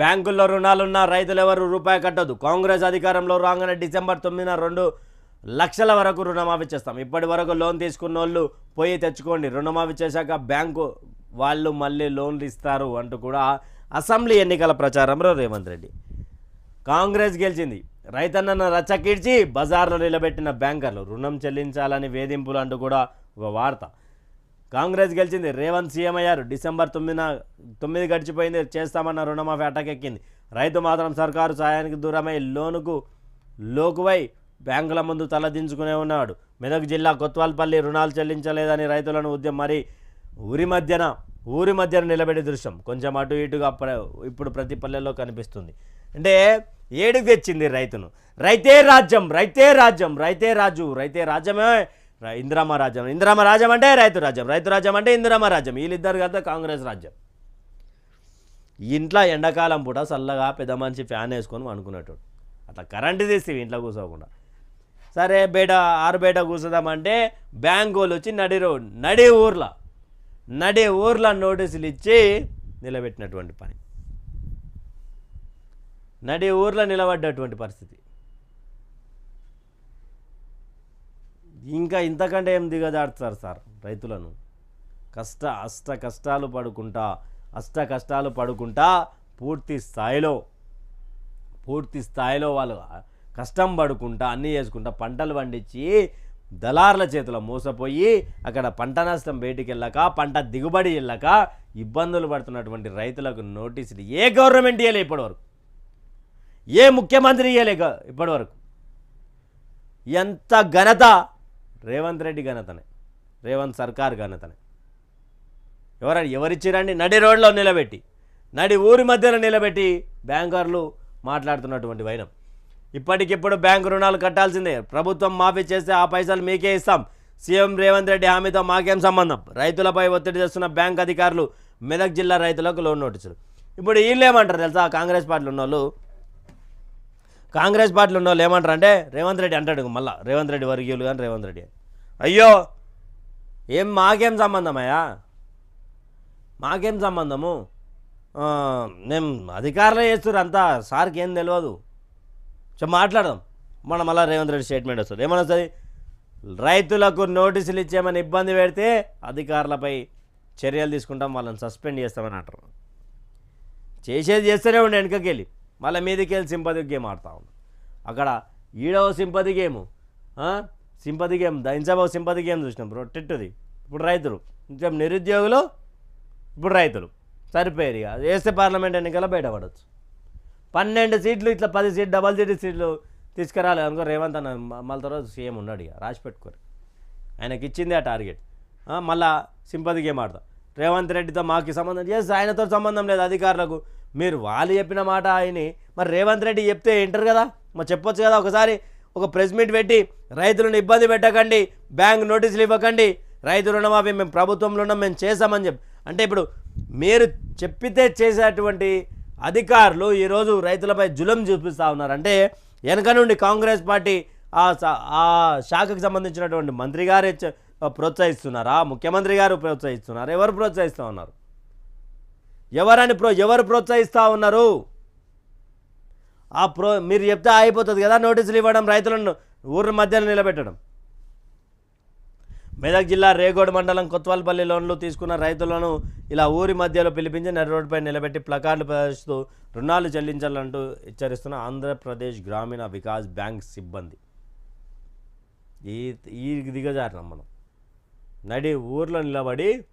బ్యాంకుల్లో రుణాలున్న రైతులు ఎవరు రూపాయి కట్టదు కాంగ్రెస్ అధికారంలో రాగానే డిసెంబర్ తొమ్మిదిన రెండు లక్షల వరకు రుణమాఫీ చేస్తాం. ఇప్పటి వరకు లోన్ తీసుకున్న వాళ్ళు పోయి తెచ్చుకోండి. రుణమాఫీ చేశాక బ్యాంకు వాళ్ళు మళ్ళీ లోన్లు ఇస్తారు అంటూ కూడా అసెంబ్లీ ఎన్నికల ప్రచారంలో రేవంత్ రెడ్డి. కాంగ్రెస్ గెలిచింది. రైతన్నను రచ్చకీడ్చి బజార్లో నిలబెట్టిన బ్యాంకర్లు రుణం చెల్లించాలని వేధింపులు అంటూ కూడా ఒక వార్త. కాంగ్రెస్ గెలిచింది. రేవంత్ సీఎం అయ్యారు. డిసెంబర్ తొమ్మిదిన తొమ్మిది గడిచిపోయింది. చేస్తామన్న రుణమాఫీ అటకెక్కింది రైతు మాత్రం సర్కారు సాయానికి దూరమై లోనుకు లోకువై బ్యాంకుల ముందు తలదించుకునే ఉన్నాడు. మెదక్ జిల్లా కొత్వాల్పల్లి రుణాలు చెల్లించలేదని రైతులను ఉద్యమం మరి ఊరి మధ్యన ఊరి మధ్యన నిలబెట్టే దృశ్యం. కొంచెం అటు ఇటుగా ఇప్పుడు ప్రతి పల్లెల్లో కనిపిస్తుంది. అంటే ఏడుగు తెచ్చింది రైతును. రైతే రాజ్యం రైతే రాజ్యం రైతే రాజు రైతే రాజ్యమే ఇందిరామ రాజ్యం. ఇందిరామ రాజ్యం అంటే రైతు రాజ్యం. రైతు రాజ్యం అంటే ఇందిరామ రాజ్యం. వీళ్ళిద్దరు కదా కాంగ్రెస్ రాజ్యం. ఇంట్లో ఎండాకాలం పూట చల్లగా పెద్ద మనిషి ఫ్యాన్ వేసుకొని అనుకునేటోడు అట్లా కరెంటు తీస్తే ఇంట్లో కూర్చోకుండా. సరే బయట ఆరు బయట కూర్చుదామంటే బ్యాంక్ వాళ్ళు వచ్చి నడి రోడ్ నడి ఊర్లో నడి ఊర్లో నోటీసులు ఇచ్చి నిలబెట్టినటువంటి పని. నడి ఊర్లో నిలబడ్డటువంటి పరిస్థితి. ఇంకా ఇంతకంటే ఏం దిగజాడుతారు సార్ రైతులను? కష్ట అష్ట కష్టాలు పడుకుంటా అష్ట కష్టాలు పడుకుంటా పూర్తి స్థాయిలో పూర్తి స్థాయిలో వాళ్ళు కష్టం పడుకుంటా అన్నీ చేసుకుంటా పంటలు పండించి దళార్ల చేతిలో మోసపోయి అక్కడ పంట నష్టం బయటికి వెళ్ళక పంట దిగుబడి వెళ్ళక ఇబ్బందులు పడుతున్నటువంటి రైతులకు నోటీసులు ఏ గవర్నమెంట్ ఇవ్వలే ఇప్పటివరకు? ఏ ముఖ్యమంత్రి ఇవ్వలే ఇప్పటివరకు? ఎంత ఘనత రేవంత్ రెడ్డి ఘనతనే రేవంత్ సర్కార్ ఘనతనే. ఎవరండి ఎవరిచ్చిరండి? నడి రోడ్లో నిలబెట్టి నడి ఊరి మధ్యలో నిలబెట్టి బ్యాంకర్లు మాట్లాడుతున్నటువంటి వైనం. ఇప్పటికిప్పుడు బ్యాంకు రుణాలు కట్టాల్సిందే. ప్రభుత్వం మాఫీ చేస్తే ఆ పైసలు మీకే ఇస్తాం. సీఎం రేవంత్ రెడ్డి హామీతో మాకేం సంబంధం? రైతులపై ఒత్తిడి చేస్తున్న బ్యాంక్ అధికారులు మెదక్ జిల్లా రైతులకు లోన్ నోటీసులు. ఇప్పుడు వీళ్ళు ఏమంటారు తెలుసా? కాంగ్రెస్ పార్టీలు ఉన్నోళ్ళు కాంగ్రెస్ పార్టీలు ఉన్న వాళ్ళు ఏమంటారు అంటే రేవంత్ రెడ్డి అంటాడు మళ్ళీ రేవంత్ రెడ్డి వర్గీయులు కానీ రేవంత్ రెడ్డి. అయ్యో ఏం మాకేం సంబంధమయ్యా? మాకేం సంబంధము? మేము అధికారులు చేస్తారు అంతా సార్కి ఏం తెలియదు సో మాట్లాడదాం. మనం మళ్ళీ రేవంత్ రెడ్డి స్టేట్మెంట్ వస్తుంది. ఏమన్నా వస్తుంది రైతులకు నోటీసులు ఇచ్చేమని ఇబ్బంది పెడితే అధికారులపై చర్యలు తీసుకుంటాం వాళ్ళని సస్పెండ్ చేస్తామని అంటారు. చేసేది చేస్తూనే ఉండే వెనకకి వెళ్ళి మళ్ళీ మీదకి వెళ్ళి సింపతి గేమ్ ఆడుతూ ఉన్నాం. అక్కడ ఈడవ సింపతి గేమ్ సింపతి గేమ్ దైన్సాబో సింపతి గేమ్ చూసినాం బ్రో టెట్టుది. ఇప్పుడు రైతులు ఇంకా నిరుద్యోగులు ఇప్పుడు రైతులు. సరిపోయారు ఇక వేస్తే పార్లమెంట్ ఎన్నికల బయటపడవచ్చు పన్నెండు సీట్లు ఇట్లా పది సీట్ డబల్ సీట్ సీట్లు తీసుకురాలి అనుకో రేవంత్ అన్న మళ్ళీ తర్వాత సీఎం ఉన్నాడు ఇక రాసి పెట్టుకోరు. ఆయనకి ఇచ్చింది ఆ టార్గెట్. మళ్ళా సింపతి గేమ్ ఆడతాం. రేవంత్ రెడ్డితో మాకు సంబంధం చేస్తే ఆయనతో సంబంధం లేదు అధికారులకు. మీరు వాళ్ళు చెప్పిన మాట ఆయని మరి రేవంత్ రెడ్డి చెప్తే వింటారు కదా. మరి చెప్పొచ్చు కదా ఒకసారి. ఒక ప్రెస్ మీట్ పెట్టి రైతులను ఇబ్బంది పెట్టకండి బ్యాంక్ నోటీసులు ఇవ్వకండి రైతు రుణమాఫీ మేము ప్రభుత్వంలో ఉన్నాం మేము చేసామని చెప్పి. అంటే ఇప్పుడు మీరు చెప్పితే చేసేటువంటి అధికారులు ఈరోజు రైతులపై జులం చూపిస్తూ ఉన్నారు. అంటే వెనక నుండి కాంగ్రెస్ పార్టీ ఆ ఆ శాఖకు సంబంధించినటువంటి మంత్రి గారే ప్రోత్సహిస్తున్నారా? ముఖ్యమంత్రి గారు ప్రోత్సహిస్తున్నారు? ఎవరు ప్రోత్సహిస్తూ ఉన్నారు? ఎవరని ప్రో ఎవరు ప్రోత్సహిస్తూ ఉన్నారు? ఆ ప్రో మీరు చెప్తే అయిపోతుంది కదా నోటీసులు ఇవ్వడం రైతులను ఊరి మధ్యలో నిలబెట్టడం. మెదక్ జిల్లా రేగోడ్ మండలం కొత్వాల్పల్లి లోన్లు తీసుకున్న రైతులను ఇలా ఊరి మధ్యలో పిలిపించి నడి రోడ్డుపై నిలబెట్టి ప్లకార్డులు ప్రదర్శిస్తూ రుణాలు చెల్లించాలంటూ హెచ్చరిస్తున్న ఆంధ్రప్రదేశ్ గ్రామీణ వికాస్ బ్యాంక్ సిబ్బంది. ఈ ఈ దిగజారినాం మనం. నడి ఊర్లో నిలబడి